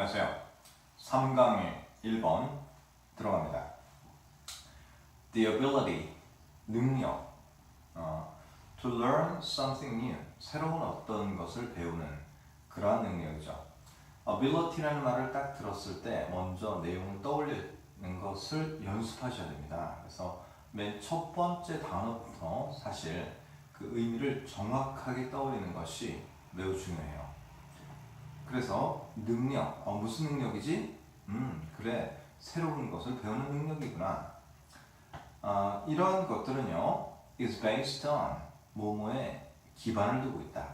안녕하세요. 3강의 1번 들어갑니다. The ability, 능력, 어, to learn something new, 새로운 어떤 것을 배우는 그러한 능력이죠. ability라는 말을 딱 들었을 때 먼저 내용을 떠올리는 것을 연습하셔야 됩니다. 그래서 맨 첫 번째 단어부터 사실 그 의미를 정확하게 떠올리는 것이 매우 중요해요. 그래서 능력, 어, 무슨 능력이지? 음, 그래, 새로운 것을 배우는 능력이구나. 아, 이런 것들은요, is based on 뭐뭐에 기반을 두고 있다.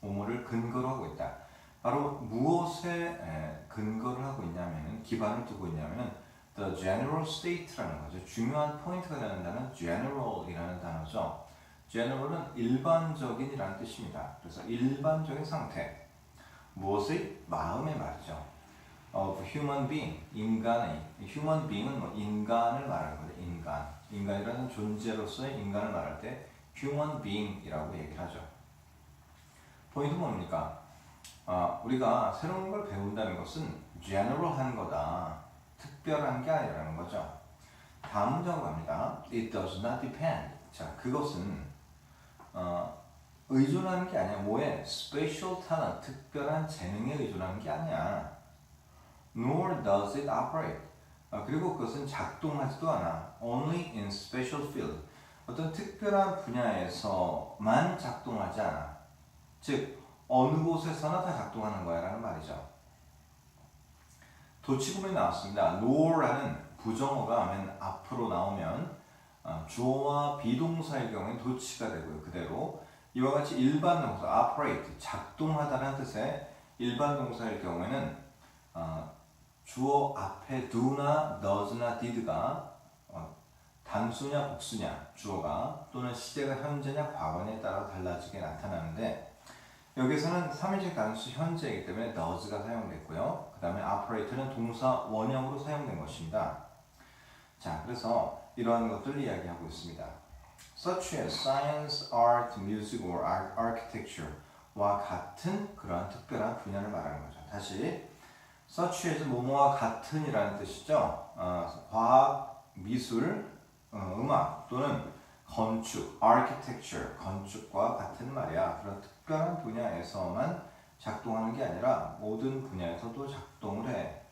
뭐뭐를 근거로 하고 있다. 바로 무엇에 에, 근거를 하고 있냐면은 기반을 두고 있냐면은 the general state라는 거죠. 중요한 포인트가 되는 단어는 general이라는 단어죠. general은 일반적인이라는 뜻입니다. 그래서 일반적인 상태. 무엇의 마음의 말이죠. of human being 인간의 human being은 뭐 인간을 말하는 거죠. 인간 인간이라는 존재로서의 인간을 말할 때 human being이라고 얘기를 하죠. 포인트 뭡니까? 아, 우리가 새로운 걸 배운다는 것은 general한 거다. 특별한 게 아니라는 거죠. 다음 문장으로 갑니다. It does not depend. 자, 그것은 어, 의존하는 게 아니야. 뭐에? special talent, 특별한 재능에 의존하는 게 아니야. Nor does it operate. 아, 그리고 그것은 작동하지도 않아. Only in special field. 어떤 특별한 분야에서만 작동하지 않아. 즉, 어느 곳에서나 다 작동하는 거야 라는 말이죠. 도치구문이 나왔습니다. nor라는 부정어가 맨 앞으로 나오면 아, 주어와 비동사의 경우에 도치가 되고요. 그대로 이와 같이 일반 동사 operate 작동하다는 뜻의 일반 동사일 경우에는 어, 주어 앞에 do나 does나 did가 어, 단수냐 복수냐 주어가 또는 시제가 현재냐 과거냐에 따라 달라지게 나타나는데 여기서는 3인칭 단수 현재이기 때문에 does가 사용됐고요. 그 다음에 operate는 동사 원형으로 사용된 것입니다. 자, 그래서 이러한 것들을 이야기하고 있습니다. Such as science, art, music, or ar- architecture와 같은 그러한 특별한 분야를 말하는 거죠. 다시 such as 뭐뭐와 같은이라는 뜻이죠. 어, 과학, 미술, 어, 음악 또는 건축, architecture, 건축과 같은 말이야. 그런 특별한 분야에서만 작동하는 게 아니라 모든 분야에서도 작동을 해.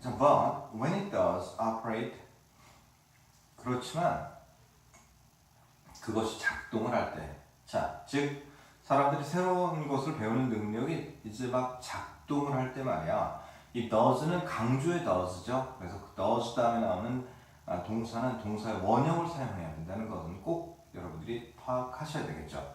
자, but when it does operate 그렇지만 그것이 작동을 할 때, 자, 즉 사람들이 새로운 것을 배우는 능력이 이제 막 작동을 할 때 말이야. 이 does는 강조의 does죠. 그래서 그 does 다음에 나오는 아, 동사는 동사의 원형을 사용해야 된다는 것은 꼭 여러분들이 파악하셔야 되겠죠.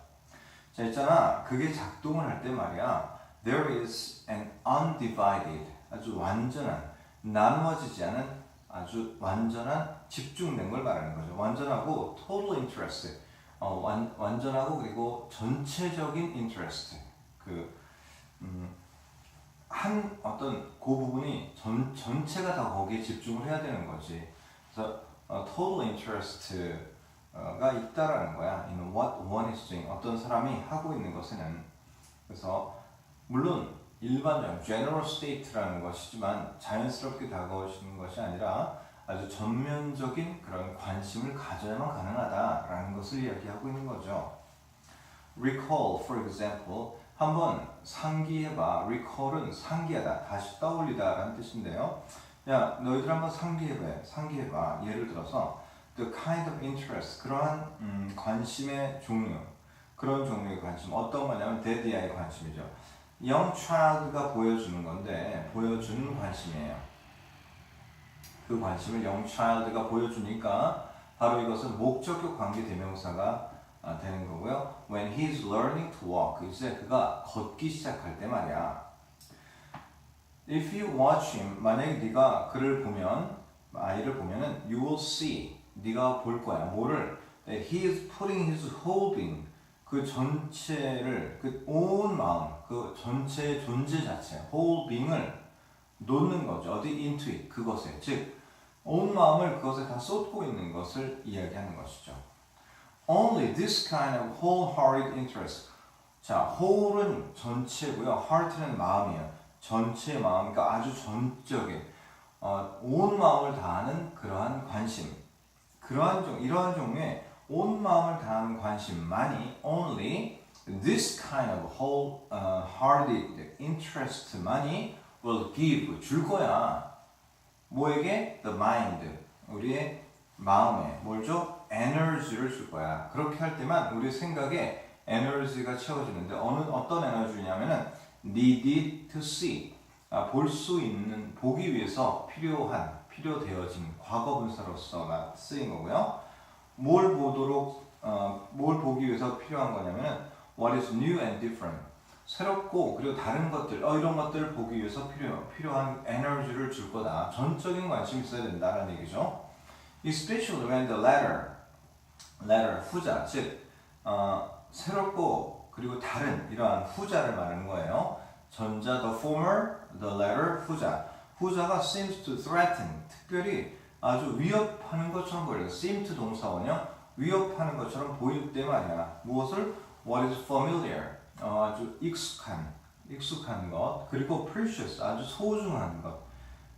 자, 있잖아. 그게 작동을 할 때 말이야. There is an undivided, 아주 완전한, 나누어지지 않은 아주 완전한 집중된 걸 말하는 거죠. 완전하고 total interest, 어, 완, 완전하고 그리고 전체적인 interest, 그, 음, 한 어떤 그 부분이 전, 전체가 다 거기에 집중을 해야 되는 거지. 그래서 어, total interest가 있다라는 거야. In what one is doing. 어떤 사람이 하고 있는 것에는. 그래서 물론 일반적 general state라는 것이지만 자연스럽게 다가오시는 것이 아니라 아주 전면적인 그런 관심을 가져야만 가능하다라는 것을 이야기하고 있는 거죠. Recall, for example, 한번 상기해봐. Recall은 상기하다, 다시 떠올리다라는 뜻인데요. 야, 너희들 한번 상기해봐. 상기해봐. 예를 들어서 the kind of interest, 그러한 음, 관심의 종류, 그런 종류의 관심. 어떤 거냐면 데디아의 관심이죠. Child가 보여주는 건데 보여주는 관심이에요. 그 관심을 child가 보여주니까 바로 이것은 목적격 관계 대명사가 아, 되는 거고요. When he's learning to walk, 이제 그가 걷기 시작할 때 말이야. If you watch him, 만약에 네가 그를 보면 아이를 보면은 you will see, 네가 볼 거야. 뭐를? He is putting his whole being, 그 전체를 그 온 마음, 그 전체의 존재 자체, whole being을 놓는 거죠. 어디 into it, 그것에 즉 온 마음을 그것에 다 쏟고 있는 것을 이야기하는 것이죠. Only this kind of wholehearted interest. 자, whole은 전체고요. heart는 마음이에요. 전체 마음, 그러니까 아주 전적인 어, 온 마음을 다하는 그러한 관심, 그러한 종, 이러한 종류의 온 마음을 다하는 관심만이 only this kind of whole-hearted interest만이 will give 줄 거야. 뭐에게? The mind, 우리의 마음에 뭘죠? 에너지를 줄 거야. 그렇게 할 때만 우리 생각에 에너지가 채워지는데 어느 어떤 에너지냐면은 needed to see 아, 볼 수 있는 보기 위해서 필요한 필요되어진 과거 분사로서 쓰인 거고요. 뭘 보도록 어, 뭘 보기 위해서 필요한 거냐면은 what is new and different 새롭고 그리고 다른 것들 어, 이런 것들을 보기 위해서 필요 필요한 에너지를 줄 거다. 전적인 관심이 있어야 된다라는 얘기죠. Especially when the latter latter 후자 즉 어, 새롭고 그리고 다른 이러한 후자를 말하는 거예요. 전자 the former, the latter 후자. 후자가 seems to threaten 특별히 아주 위협하는 것처럼 보여요. seem to 동사원이요. 위협하는 것처럼 보일 때 말이야. 무엇을? What is familiar? 어, 아주 익숙한, 익숙한 것. 그리고 precious, 아주 소중한 것.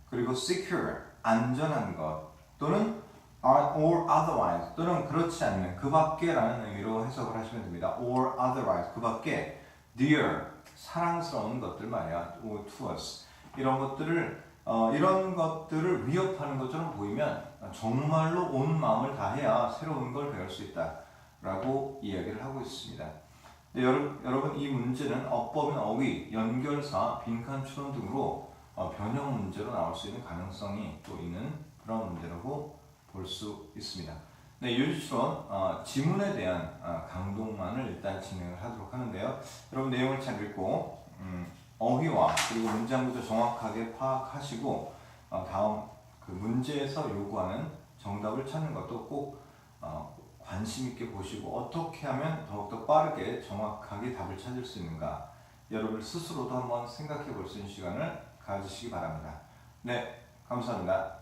그리고 secure, 안전한 것. 또는 or otherwise 또는 그렇지 않는 그 밖에라는 의미로 해석을 하시면 됩니다. or otherwise 그 밖에 dear 사랑스러운 것들 말이야. to us 이런 것들을 어, 이런 것들을 위협하는 것처럼 보이면 정말로 온 마음을 다해야 새로운 걸 배울 수 있다라고 이야기를 하고 있습니다. 네, 여러분, 여러분 이 문제는 어법인 어휘, 연결사, 빈칸 추론 등으로 어, 변형 문제로 나올 수 있는 가능성이 또 있는 그런 문제라고 볼 수 있습니다. 네, 유지추론 어, 지문에 대한 어, 강동만을 일단 진행을 하도록 하는데요. 여러분 내용을 잘 읽고 음, 어휘와 그리고 문장 구조 정확하게 파악하시고 어, 다음 그 문제에서 요구하는 정답을 찾는 것도 꼭 어, 관심 있게 보시고 어떻게 하면 더욱더 빠르게 정확하게 답을 찾을 수 있는가 여러분 스스로도 한번 생각해 볼 수 있는 시간을 가지시기 바랍니다. 네, 감사합니다.